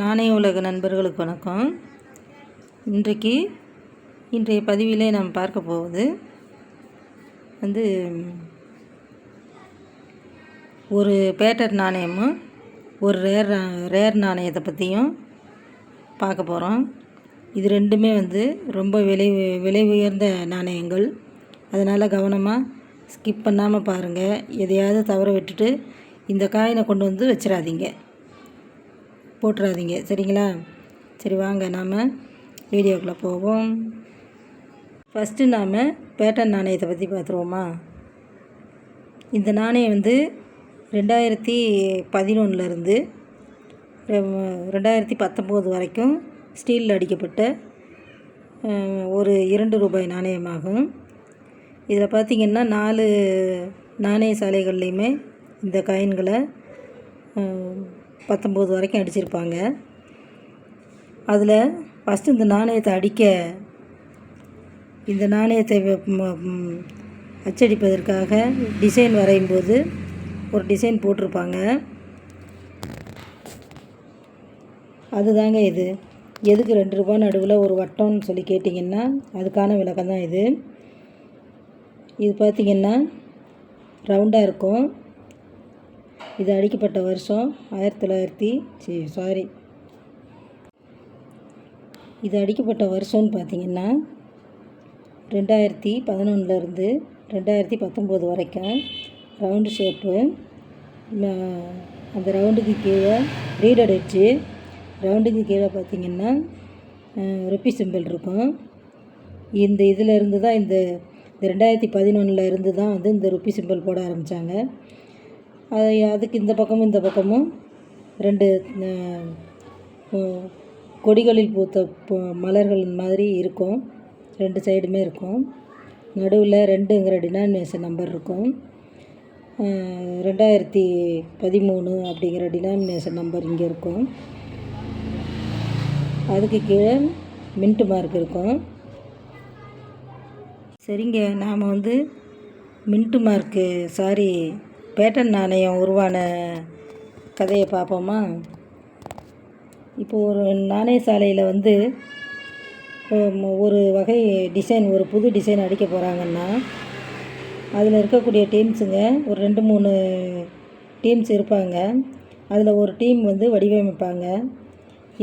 நாணய உலக நண்பர்களுக்கு வணக்கம். இன்றைக்கு இன்றைய பதிவிலே நாம் பார்க்க போவது வந்து ஒரு பேட்டர் நாணயமும் ஒரு ரேர் ரேர் நாணயத்தை பற்றியும் பார்க்க போகிறோம் இது ரெண்டுமே வந்து ரொம்ப விலை விலை உயர்ந்த நாணயங்கள். அதனால் கவனமாக ஸ்கிப் பண்ணாமல் பாருங்கள் எதையாவது தவற விட்டுட்டு இந்த காயினை கொண்டு வந்து வச்சிடாதீங்க. போட்டுறாதீங்க. சரிங்களா? சரி வாங்க. நாம் வீடியோக்குள்ளே போவோம். ஃபஸ்ட்டு நாம் பேட்டன் நாணயத்தை பற்றி பார்த்துருவோமா? இந்த நாணயம் வந்து ரெண்டாயிரத்தி பதினொன்றுலேருந்து ரெண்டாயிரத்தி பத்தொம்போது வரைக்கும் ஸ்டீலில் அடிக்கப்பட்ட ஒரு இரண்டு ரூபாய் நாணயமாகும். இதில் பார்த்திங்கன்னா நாலு நாணய சாலைகள்லேயுமே இந்த காயின்களை பத்தொம்போது வரைக்கும் அடிச்சிருப்பாங்க. அதில் ஃபஸ்ட்டு இந்த நாணயத்தை அடிக்க இந்த நாணயத்தை அச்சடிப்பதற்காக டிசைன் வரையும்போது ஒரு டிசைன் போட்டிருப்பாங்க. அதுதாங்க இது. எதுக்கு ரெண்டு ரூபா நடுவில் ஒரு வட்டம்னு சொல்லி கேட்டிங்கன்னா அதுக்கான விளக்கம் தான் இது இது பார்த்திங்கன்னா ரவுண்டாக இருக்கும். இது அடிக்கப்பட்ட வருஷம் ஆயிரத்தி தொள்ளாயிரத்தி சி சாரி இது அடிக்கப்பட்ட வருஷம்னு பார்த்தீங்கன்னா ரெண்டாயிரத்தி பதினொன்றுலேருந்து ரெண்டாயிரத்தி பத்தொம்போது வரைக்கும் ரவுண்டு ஷேப்பு அந்த ரவுண்டுக்கு கீழே ரீடட் அடிச்சு ரவுண்டுக்கு கீழே பார்த்தீங்கன்னா ரொப்பி சிம்பிள் இருக்கும். இந்த இதில் இருந்து தான் இந்த இந்த ரெண்டாயிரத்தி பதினொன்றில் இருந்து தான் வந்து இந்த ருப்பி சிம்பிள் போட ஆரம்பித்தாங்க அது அதுக்கு இந்த பக்கமும் இந்த பக்கமும் ரெண்டு கொடிகளில் பூத்த மலர்கள் மாதிரி இருக்கும். ரெண்டு சைடுமே இருக்கும். நடுவில் ரெண்டுங்கிற டினாமினேஷன் நம்பர் இருக்கும். ரெண்டாயிரத்தி பதிமூணு அப்படிங்கிற டினாமினேஷன் நம்பர் இங்கே இருக்கும். அதுக்கு கீழே மின்ட்டு மார்க் இருக்கும். சரிங்க நாம் வந்து மின்ட்டு மார்க்கு சாரி பேட்டன் நாணயம் உருவான கதையை பார்ப்போமா? இப்போ ஒரு நாணய சாலையில் வந்து ஒரு வகை டிசைன் ஒரு புது டிசைன் அடிக்க போகிறாங்கன்னா அதில் இருக்கக்கூடிய டீம்ஸுங்க ஒரு ரெண்டு மூணு டீம்ஸ் இருப்பாங்க. அதில் ஒரு டீம் வந்து வடிவமைப்பாங்க.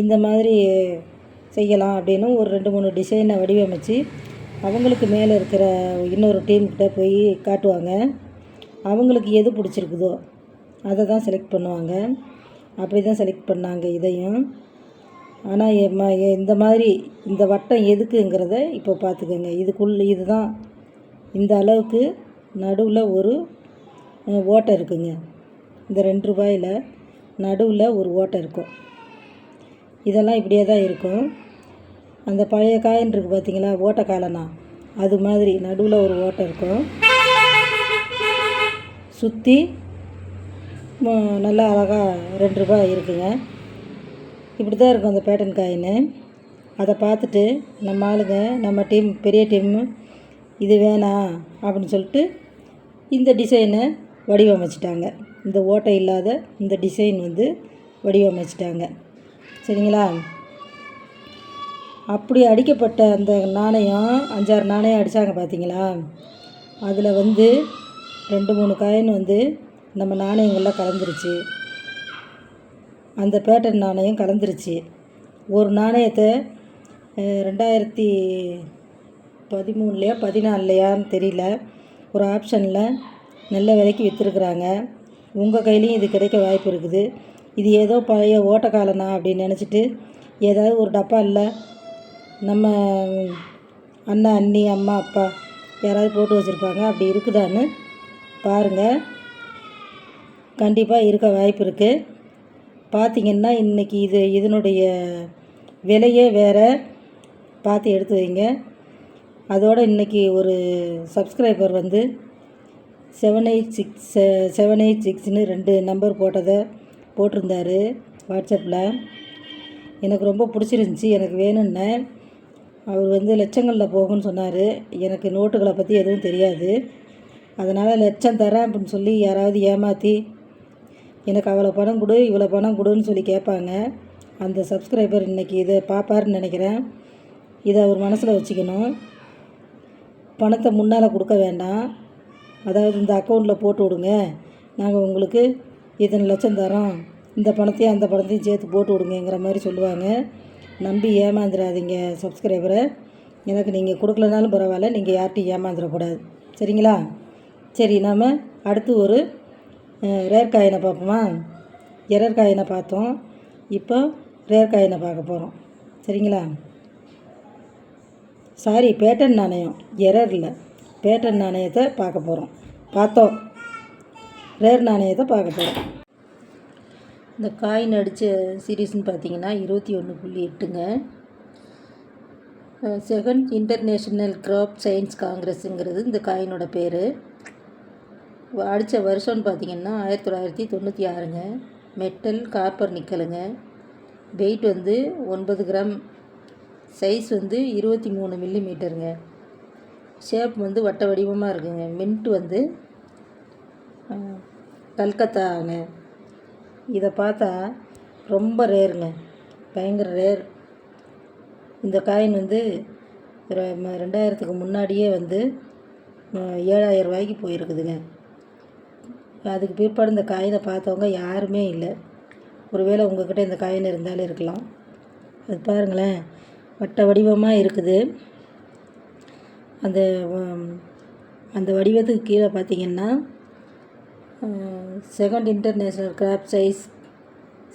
இந்த மாதிரி செய்யலாம் அப்படின்னு ஒரு ரெண்டு மூணு டிசைனை வடிவமைச்சு அவங்களுக்கு மேலே இருக்கிற இன்னொரு டீம்கிட்ட போய் காட்டுவாங்க. அவங்களுக்கு எது பிடிச்சிருக்குதோ அதை தான் செலக்ட் பண்ணுவாங்க. அப்படி தான் செலக்ட் பண்ணாங்க இதையும். ஆனால் இந்த மாதிரி இந்த வட்டம் எதுக்குங்கிறத இப்போ பார்த்துக்கோங்க. இதுக்குள்ள இதுதான். இந்த அளவுக்கு நடுவில் ஒரு ஓட்டை இருக்குங்க. இந்த ரெண்டு ரூபாயில் நடுவில் ஒரு ஓட்டை இருக்கும். இதெல்லாம் இப்படியே தான் இருக்கும். அந்த பழைய காயின் இருக்குது பார்த்தீங்களா ஓட்டை காலனா? அது மாதிரி நடுவில் ஒரு ஓட்டை இருக்கும். சுற்றி நல்லா அழகாக ரெண்டு ரூபா இருக்குங்க. இப்படி தான் இருக்கும் அந்த பேட்டன் காயின் அதை பார்த்துட்டு நம்ம ஆளுங்க நம்ம டீம் பெரிய டீம் இது வேணாம் அப்படின்னு சொல்லிட்டு இந்த டிசைனை வடிவமைச்சிட்டாங்க. இந்த ஓட்டை இல்லாத இந்த டிசைன் வந்து வடிவமைச்சிட்டாங்க. சரிங்களா? அப்படி அடிக்கப்பட்ட அந்த நாணயம் அஞ்சாறு நாணயம் அடித்தாங்க பார்த்தீங்களா அதில் வந்து ரெண்டு மூணு காயின் வந்து நம்ம நாணயங்களில் கலந்துருச்சு. அந்த பேட்டன் நாணயம் கலந்துருச்சு. ஒரு நாணயத்தை ரெண்டாயிரத்தி பதிமூணுலையா பதினாலுலையான்னு தெரியல. ஒரு ஆப்ஷனில் நல்ல விலைக்கு விற்றுருக்குறாங்க உங்கள் கையிலையும் இது கிடைக்க வாய்ப்பு இருக்குது. இது ஏதோ பழைய ஓட்டக்காலனா அப்படின்னு நினச்சிட்டு ஏதாவது ஒரு டப்பா இல்லை நம்ம அண்ணன் அண்ணி அம்மா அப்பா யாராவது போட்டு வச்சுருப்பாங்க. அப்படி இருக்குதான்னு பாருங்கள் கண்டிப்பாக இருக்க வாய்ப்பு இருக்குது பார்த்தீங்கன்னா இன்றைக்கி இது இதனுடைய விலையே வேறு. பார்த்து எடுத்து வைங்க. அதோடு இன்றைக்கி ஒரு சப்ஸ்கிரைபர் வந்து seven eight six seven eight சிக்ஸ்னு ரெண்டு நம்பர் போட்டதை போட்டிருந்தாரு வாட்ஸ்அப்பில். எனக்கு ரொம்ப பிடிச்சிருந்துச்சி. எனக்கு வேணும்னு. அவர் வந்து லட்சங்களில் போகும்னு சொன்னார். எனக்கு நோட்டுகளை பற்றி எதுவும் தெரியாது. அதனால் லட்சம் தரேன் அப்படின்னு சொல்லி யாராவது ஏமாற்றி எனக்கு அவ்வளோ பணம் கொடு இவ்வளோ பணம் கொடுன்னு சொல்லி கேட்பாங்க. அந்த சப்ஸ்கிரைபர் இன்றைக்கி இதை பார்ப்பாருன்னு நினைக்கிறேன். இதை அவர் மனசில் வச்சுக்கணும். பணத்தை முன்னால் கொடுக்க வேண்டாம். அதாவது இந்த அக்கௌண்ட்டில் போட்டு விடுங்க. நாங்கள் உங்களுக்கு இத்தனை லட்சம் தரோம். இந்த பணத்தையும் அந்த பணத்தையும் சேர்த்து போட்டு விடுங்கங்கிற மாதிரி சொல்லுவாங்க. நம்பி ஏமாந்துடாதீங்க சப்ஸ்கிரைபரை எனக்கு நீங்கள் கொடுக்கலனாலும் பரவாயில்ல. நீங்கள் யார்கிட்டையும் ஏமாந்துடக்கூடாது. சரிங்களா? சரி நாம் அடுத்து ஒரு ரேர் காயினை பார்ப்போமா? எரர் காயினை பார்த்தோம். இப்போ ரேர் காயினை பார்க்க போகிறோம் சரிங்களா? சாரி பேட்டன் நாணயம். எரர் இல்லை. பேட்டன் நாணயத்தை பார்க்க போகிறோம் பார்த்தோம். ரேர் நாணயத்தை பார்க்க போகிறோம் இந்த காயின் அடித்த சீரீஸ்னு பார்த்தீங்கன்னா இருபத்தி ஒன்று புள்ளி எட்டுங்க. செகண்ட் இன்டர்நேஷ்னல் கிராப் சயின்ஸ் காங்கிரஸுங்கிறது இந்த காயினோட பேர். அடித்த வருஷம்னு பார்த்தீங்கன்னா ஆயிரத்தி தொள்ளாயிரத்தி தொண்ணூற்றி ஆறுங்க. மெட்டல் காப்பர் நிக்கலுங்க. வெயிட் வந்து ஒன்பது கிராம். சைஸ் வந்து இருபத்தி மூணு மில்லி மீட்டருங்க ஷேப் வந்து வட்ட வடிவமாக இருக்குங்க. மின்ட் வந்து கல்கத்தாங்க. இதை பார்த்தா ரொம்ப ரேருங்க. பயங்கர ரேர். இந்த காயின் வந்து ரெண்டாயிரத்துக்கு முன்னாடியே வந்து ஏழாயிரம் ரூபாய்க்கு போயிருக்குதுங்க. அதுக்கு பிற்பாடு இந்த காயினை பார்த்தவங்க யாருமே இல்லை. ஒருவேளை உங்கள்கிட்ட இந்த காயின் இருந்தாலே இருக்கலாம். அது பாருங்களேன் வட்ட வடிவமாக இருக்குது. அந்த அந்த வடிவத்துக்கு கீழே பார்த்தீங்கன்னா second international crop size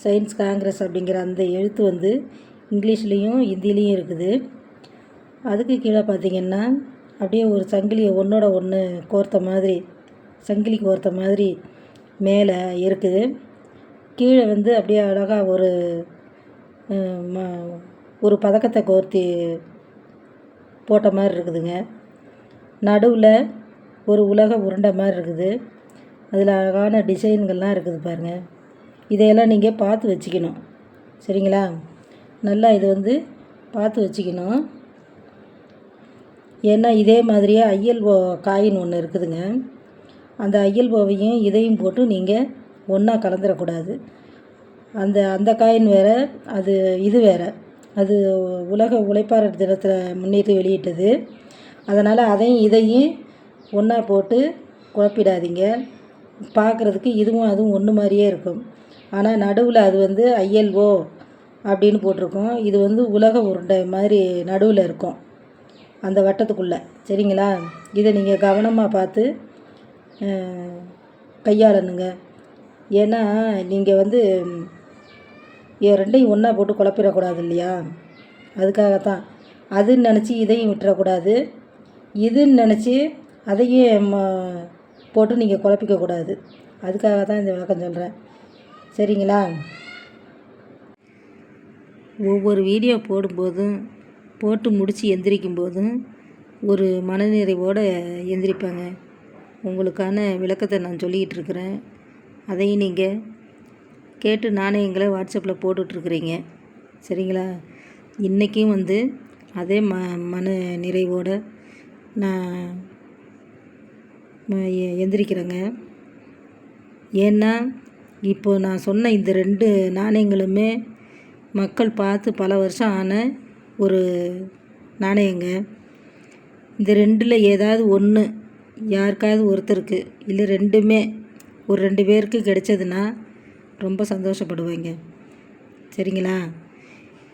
science congress அப்படிங்கிற அந்த எழுத்து வந்து இங்கிலீஷ்லேயும் ஹிந்திலையும் இருக்குது. அதுக்கு கீழே பார்த்தீங்கன்னா அப்படியே ஒரு சங்கிலியை ஒன்றோட ஒன்று கோர்த்த மாதிரி சங்கிலி கோர்த்த மாதிரி மேலே இருக்குது. கீழே வந்து அப்படியே அழகாக ஒரு ஒரு பதக்கத்தை கோர்த்தி போட்ட மாதிரி இருக்குதுங்க. நடுவில் ஒரு உலக உருண்டை மாதிரி இருக்குது. அதில் அழகான டிசைன்கள்லாம் இருக்குது பாருங்கள் இதையெல்லாம் நீங்கள் பார்த்து வச்சுக்கணும். சரிங்களா? நல்லா இது வந்து பார்த்து வச்சுக்கணும். ஏன்னா இதே மாதிரியே ஐஎல்ஓ காயின் ஒன்று இருக்குதுங்க. அந்த ஐஎல்ஓவையும் இதையும் போட்டு நீங்கள் ஒன்றா கலந்துடக்கூடாது அந்த அந்த காயின் வேறு அது இது வேறு. அது உலக உழைப்பாளர் தினத்தில் முன்னிட்டு வெளியிட்டது. அதனால் அதையும் இதையும் ஒன்றா போட்டு குழப்பிடாதீங்க. பார்க்குறதுக்கு இதுவும் அதுவும் ஒன்று மாதிரியே இருக்கும். ஆனால் நடுவில் அது வந்து ஐஎல்ஓ அப்படின்னு போட்டிருக்கோம். இது வந்து உலக உருண்டை மாதிரி நடுவில் இருக்கும். அந்த வட்டத்துக்குள்ளே. சரிங்களா? இதை நீங்கள் கவனமாக பார்த்து கையாளணுங்க. ஏன்னா நீங்கள் வந்து ரெண்டையும் ஒன்றா போட்டு குழப்பிடக்கூடாது இல்லையா அதுக்காகத்தான். அதுன்னு நினச்சி இதையும் விட்டுறக்கூடாது. இதுன்னு நினச்சி அதையும் ம- போட்டு நீங்கள் குழப்பிக்கக்கூடாது. அதுக்காக தான் இந்த விளக்கம் சொல்கிறேன் சரிங்களா? ஒவ்வொரு வீடியோ போடும்போதும் போட்டு முடித்து எந்திரிக்கும் போதும் ஒரு மனநிறைவோடு எந்திரிப்பாங்க. உங்களுக்கான விளக்கத்தை நான் சொல்லிக்கிட்டு இருக்கிறேன் அதையும் நீங்கள் கேட்டு நாணயங்களை வாட்ஸ்அப்பில் போட்டுட்ருக்குறீங்க. சரிங்களா? இன்றைக்கும் வந்து அதே ம மன நிறைவோடு நான் எ- எந்திரிக்கிறேங்க. ஏன்னா இப்போ நான் சொன்ன இந்த ரெண்டு நாணயங்களுமே மக்கள் பார்த்து பல வருஷம் ஆன ஒரு நாணயங்க. இந்த ரெண்டில் ஏதாவது ஒன்று யாருக்காவது ஒருத்தருக்கு இல்லை ரெண்டுமே ஒரு ரெண்டு பேருக்கு கிடைச்சதுன்னா ரொம்ப சந்தோஷப்படுவாங்க. சரிங்களா?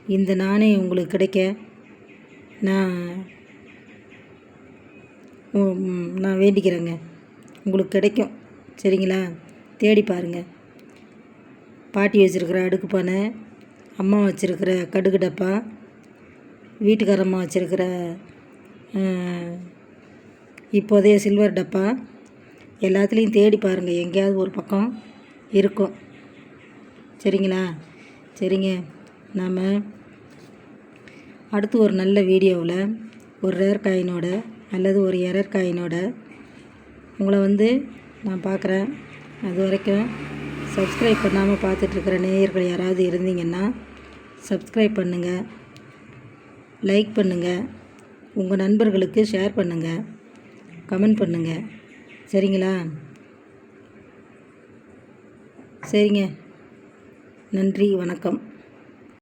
இந்த நாணயம் உங்களுக்கு கிடைக்க நான் நான் வேண்டிக்கிறேங்க. உங்களுக்கு கிடைக்கும். சரிங்களா? தேடி பாருங்கள் பாட்டி வச்சுருக்கிற அடுக்கு பானை அம்மா வச்சுருக்கிற கடுகு டப்பா வீட்டுக்காரம்மா வச்சுருக்கிற இப்போதைய சில்வர் டப்பா எல்லாத்துலேயும் தேடி பாருங்கள் எங்கேயாவது ஒரு பக்கம் இருக்கும். சரிங்களா? சரிங்க. நாம் அடுத்து ஒரு நல்ல வீடியோவில் ஒரு ரேர் காயினோட அல்லது ஒரு எரர் காயினோட உங்களை வந்து நான் பார்க்குறேன். அது வரைக்கும் சப்ஸ்கிரைப் பண்ணாமல் பார்த்துட்ருக்கிற நேயர்கள் யாராவது இருந்தீங்கன்னா சப்ஸ்கிரைப் பண்ணுங்கள் லைக் பண்ணுங்கள் உங்கள் நண்பர்களுக்கு ஷேர் பண்ணுங்கள் கமெண்ட் பண்ணுங்கள் சரிங்களா? சரிங்க. நன்றி வணக்கம்.